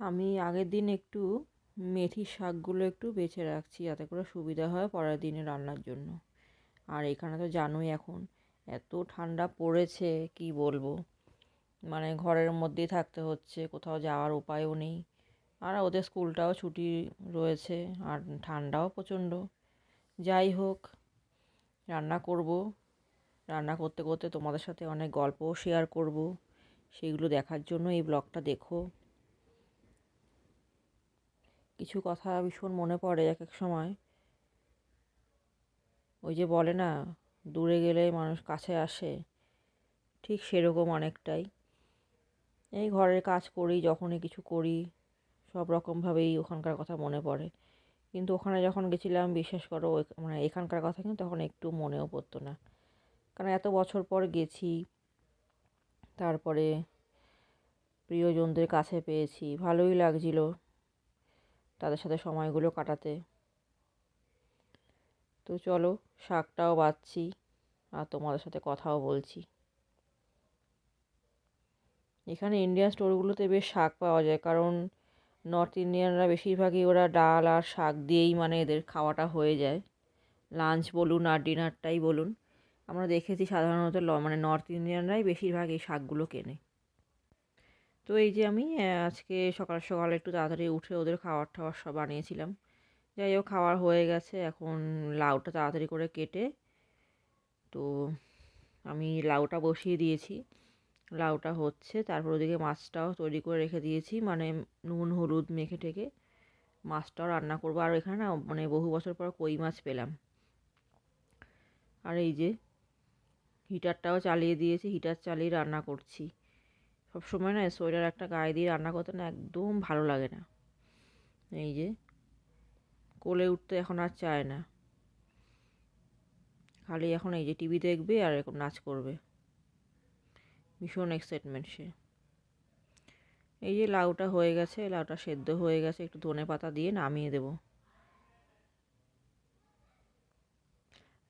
আমি আগের দিন একটু মেথি শাকগুলো একটু বেছে রাখছি যাতে করে সুবিধা হয় পরের দিনে রান্নার জন্য। আর এখানে তো জানোই এখন এত ঠান্ডা পড়েছে, কি বলব? মানে ঘরের মধ্যেই থাকতে হচ্ছে, কোথাও যাওয়ার উপায়ও নেই। আর ওদের স্কুলটাও ছুটি রয়েছে, আর ঠান্ডাও প্রচণ্ড। যাই হোক, রান্না করব। রান্না করতে করতে তোমাদের সাথে অনেক গল্পও শেয়ার করব। সেগুলো দেখার জন্য এই ব্লগটা দেখো। কিছু কথা ভীষণ মনে পড়ে এক এক সময়। ওই যে বলে না, দূরে গেলে মানুষ কাছে আসে, ঠিক সেরকম অনেকটাই। এই ঘরের কাজ করি, যখনই কিছু করি, সব রকমভাবেই ওখানকার কথা মনে পড়ে। কিন্তু ওখানে যখন গেছিলাম, বিশ্বাস করো মানে এখানকার কথা কিন্তু তখন একটু মনেও পড়তো না। কারণ এত বছর পর গেছি, তারপরে প্রিয়জনদের কাছে পেয়েছি, ভালোই লাগছিল। তাদের সাথে সময়গুলো কাটাতে। তো চলো, শাকটাও বাচ্ছি আর তোমাদের সাথে কথাও বলছি। এখানে ইন্ডিয়ান স্টোরগুলোতে বেশ শাক পাওয়া যায়, কারণ নর্থ ইন্ডিয়ানরা বেশিরভাগই ওরা ডাল আর শাক দিয়েই মানে এদের খাওয়াটা হয়ে যায়। লাঞ্চ বলুন আর ডিনারটাই বলুন। আমরা দেখেছি সাধারণত মানে নর্থ ইন্ডিয়ানরাই বেশিরভাগ এই শাকগুলো কেনে। তো এই যে আমি আজকে সকাল সকাল একটু তাড়াতাড়ি উঠে ওদের খাবার টাওয়ার সব বানিয়েছিলাম। যাই হোক, খাওয়ার হয়ে গেছে। এখন লাউটা তাড়াতাড়ি করে কেটে, তো আমি লাউটা বসিয়ে দিয়েছি। লাউটা হচ্ছে, তারপর ওদিকে মাছটাও তৈরি করে রেখে দিয়েছি। মানে নুন, হলুদ মেখে টেকে মাছটাও রান্না করব। আর এখানে না মানে বহু বছর পর কই মাছ পেলাম। আর এই যে, হিটারটাও চালিয়ে দিয়েছি। হিটার চালিয়ে রান্না করছি। সব সময় না সোয়েটার একটা গায়ে দিয়ে রান্না করতে না একদম ভালো লাগে না। এই যে, কোলে উঠতে এখন আর চায় না। খালি এখন এই যে টিভি দেখবে আর এরকম নাচ করবে। ভীষণ এক্সাইটমেন্ট সে। এই যে লাউটা হয়ে গেছে, লাউটা সেদ্ধ হয়ে গেছে, একটু ধনে পাতা দিয়ে নামিয়ে দেব।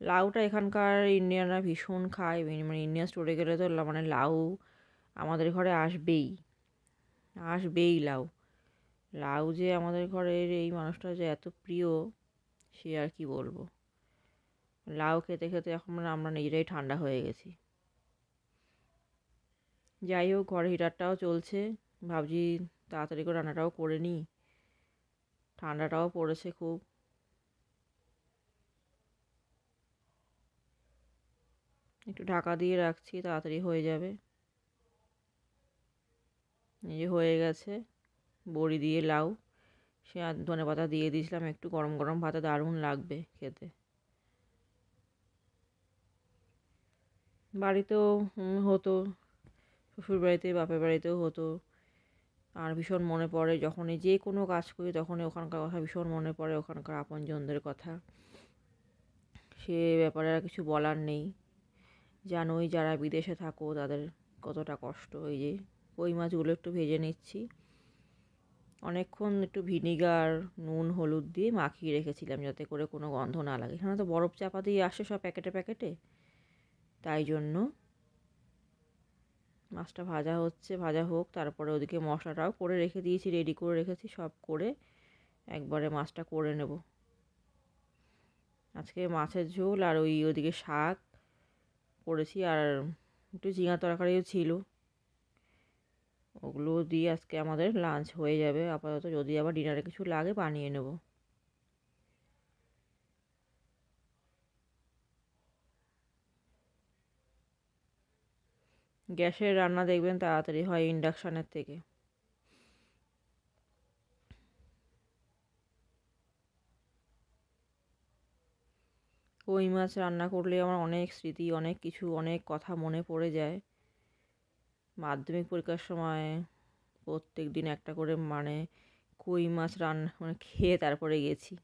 লাউটা এখানকার ইন্ডিয়ানরা ভীষণ খায় মানে ইন্ডিয়ান স্টোরে গেলে তো মানে লাউ আমাদের ঘরে আসবেই। আসবেই লাউ। লাউ যে আমাদের ঘরের এই মানুষটা যে এত প্রিয়, সে আর কি বলব? লাউ খেতে খেতে এখন মানে আমরা নিজেরাই ঠান্ডা হয়ে গেছি। যাই হোক, ঘরে হিটারটাও চলছে। ভাবছি তাড়াতাড়ি করে রান্নাটাও করে নিই। ঠান্ডাটাও পড়েছে খুব। একটু ঢাকা দিয়ে রাখছি, তাড়াতাড়ি হয়ে যাবে। যে হয়ে গেছে। বড়ি দিয়ে লাউ, সে ধনে পাতা দিয়ে দিয়েছিলাম, একটু গরম গরম ভাতে দারুণ লাগবে খেতে। বাড়িতেও হতো শ্বশুর বাড়িতে বাপের বাড়িতেও হতো। আর ভীষণ মনে পড়ে যখনই যে কোনো কাজ করি, তখনই ওখানকার কথা ভীষণ মনে পড়ে, ওখানকার আপনজনদের কথা। সে ব্যাপারে আর কিছু বলার নেই। জানোই যারা বিদেশে থাকো, তাদের কতটা কষ্ট। এই যে কই মাছগুলো একটু ভেজে নিচ্ছি। অনেকক্ষণ একটু ভিনিগার, নুন, হলুদ দিয়ে মাখিয়ে রেখেছিলাম যাতে করে কোনো গন্ধ না লাগে। এখানে তো বরফ চাপা দিয়ে আসে সব প্যাকেটে প্যাকেটে। তাই জন্য মাছটা ভাজা হচ্ছে, ভাজা হোক, তারপরে ওদিকে মশলাটাও করে রেখে দিয়েছি রেডি করে রেখেছি, সব করে একবারে মাছটা করে নেব। আজকে মাছের ঝোল আর ওই ওদিকে শাক করেছি আর একটু ঝিঙা তরকারিও ছিল। ওগুলো দিয়ে আজকে আমাদের লাঞ্চ হয়ে যাবে। আপাতত যদি আবার ডিনারে কিছু লাগে বানিয়ে নেব। গ্যাসের রান্না দেখবেন তাড়াতাড়ি হয় ইন্ডাকশানের থেকে। কই মাছ রান্না করলে আমার অনেক স্মৃতি, অনেক কিছু, অনেক কথা মনে পড়ে যায়। মাধ্যমিক পরীক্ষার সময় প্রত্যেক দিন একটা করে মানে কই মাছ রান্না মানে খেয়ে তারপরে গেছি।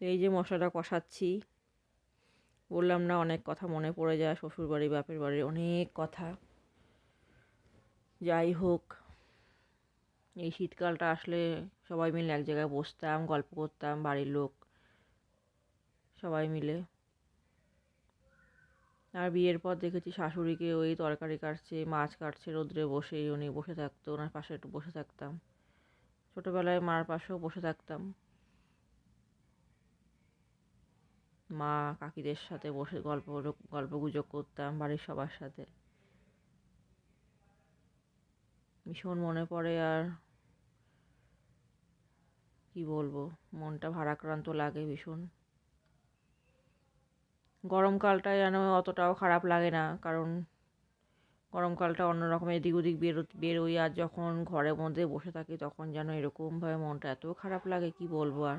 এই যে মশলাটা কষাচ্ছি, বললাম না অনেক কথা মনে পড়ে যায়, শ্বশুরবাড়ি, বাপের বাড়ির অনেক কথা। যাই হোক, এই শীতকালটা আসলে সবাই মিলে এক জায়গায় বসতাম, গল্প করতাম, বাড়ির লোক সবাই মিলে। আর বিয়ের পর দেখেছি শাশুড়িকে ওই তরকারি কাটছে, মাছ কাটছে, রোদ্রে বসে, উনি বসে থাকতো, ওনার পাশে একটু বসে থাকতাম। ছোটোবেলায় মার পাশেও বসে থাকতাম। মা কাকিদের সাথে বসে গল্প গল্প গুজব করতাম বাড়ির সবার সাথে। ভীষণ মনে পড়ে আর কি বলব, মনটা ভারাক্রান্ত লাগে ভীষণ। গরমকালটা যেন অতটাও খারাপ লাগে না, কারণ গরমকালটা অন্যরকম এদিক ওদিক বেরো, বেরোই আর যখন ঘরের মধ্যে বসে থাকি তখন যেন এরকমভাবে মনটা এত খারাপ লাগে, কি বলব আর?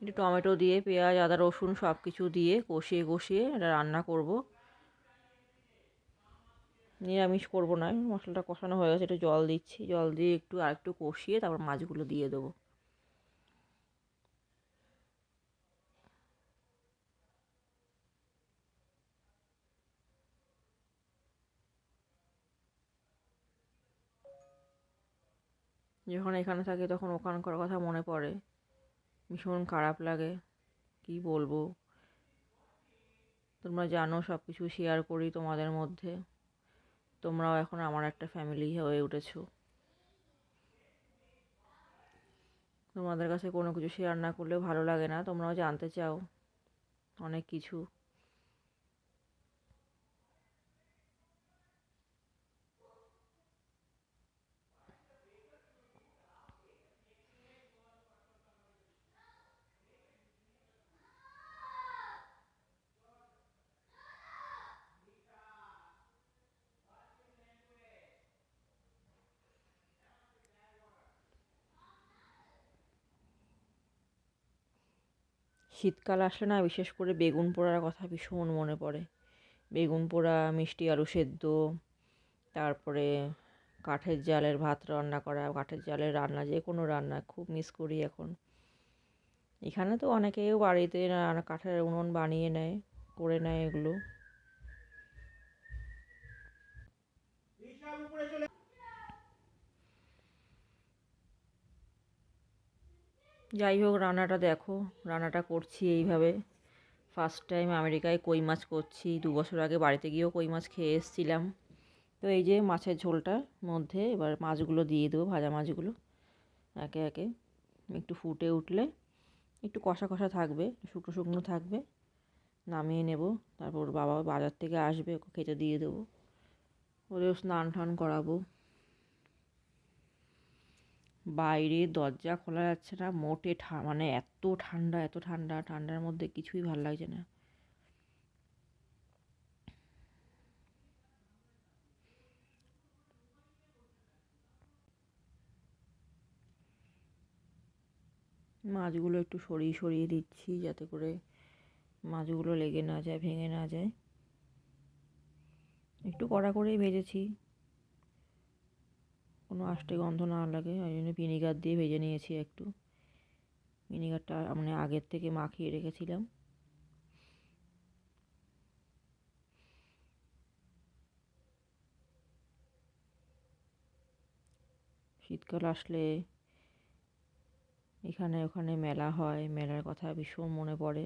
একটু টমেটো দিয়ে, পেঁয়াজ, আদা, রসুন সব কিছু দিয়ে কষিয়ে কষিয়ে এটা রান্না করব। নিরামিষ করব না মশলাটা কষানো হয়ে গেছে, একটু জল দিচ্ছি, জল দিয়ে একটু আর একটু কষিয়ে তারপর মাছগুলো দিয়ে দেবো। যখন এখানে থাকি তখন ওখানকার কথা মনে পড়ে। ভীষণ খারাপ লাগে, কি বলব? তোমরা জানো সব কিছু শেয়ার করি তোমাদের মধ্যে। তোমরাও এখন আমার একটা ফ্যামিলি হয়ে উঠেছো। তোমাদের কাছে কোনো কিছু শেয়ার না করলেও ভালো লাগে না, তোমরাও জানতে চাও অনেক কিছু। শীতকাল আসলে না, বিশেষ করে বেগুন পোড়ার কথা ভীষণ মনে পড়ে। বেগুন পোড়া, মিষ্টি আলু সেদ্ধ, তারপরে কাঠের জালের ভাত রান্না করা, কাঠের জালের রান্না, যে কোনো রান্না খুব মিস করি এখন। এখানে তো অনেকেও বাড়িতে কাঠের উনুন বানিয়ে নেয়, করে নেয় এগুলো। যাই হোক, রান্নাটা দেখো। রান্নাটা করছি এইভাবে। ফার্স্ট টাইম আমেরিকায় কই মাছ করছি। দু বছর আগে বাড়িতে গিয়েও কই মাছ খেয়ে এসেছিলাম। তো এই যে মাছের ঝোলটার মধ্যে, এবার মাছগুলো দিয়ে দেবো, ভাজা মাছগুলো। একে একে একটু ফুটে উঠলে একটু কষা কষা থাকবে, শুকনো শুকনো থাকবে। নামিয়ে নেব। তারপর বাবা বাজার থেকে আসবে, ওকে খেতে দিয়ে দেবো। ওদেরও স্নান টান করাবো। বাইরে দরজা খোলা যাচ্ছে না, মোটে মানে এত ঠান্ডা এত ঠান্ডা, ঠান্ডার মধ্যে কিছুই ভালো লাগছে না। মাছগুলো একটু সরিয়ে সরিয়ে দিচ্ছি যাতে করে মাছগুলো লেগে না যায়, ভেঙে না যায়। একটু কড়া করেই ভেজেছি। কোনো আষ্টে গন্ধ না লাগে, ওই জন্য ভিনিগার দিয়ে ভেজে নিয়েছি একটু। ভিনিগারটা মানে আগের থেকে মাখিয়ে রেখেছিলাম। শীতকাল আসলে এখানে ওখানে মেলা হয়, মেলার কথা ভীষণ মনে পড়ে।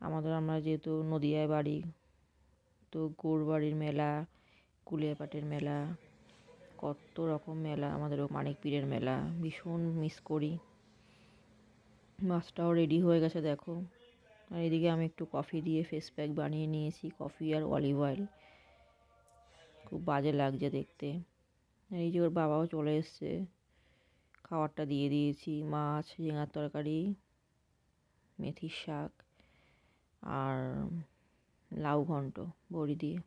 আমাদের, আমরা যেহেতু নদিয়ায় বাড়ি, তো গৌরবাড়ির মেলা, কুলিয়াপাটের মেলা কত রকম মেলা আমাদেরও মানিক পীরের মেলা, ভীষণ মিস করি। মাছটাও রেডি হয়ে গেছে, দেখো। আর এদিকে আমি একটু কফি দিয়ে ফেস প্যাক বানিয়ে নিয়েছি কফি আর অলিভ অয়েল খুব বাজে লাগছে দেখতে। এই যে ওর বাবাও চলে এসছে, খাবারটা দিয়ে দিয়েছি, মাছ, ঝিঙার তরকারি মেথির শাক আর লাউ ঘন্ট বড়ি দিয়ে।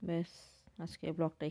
ব্যাস আজকে ব্লগটা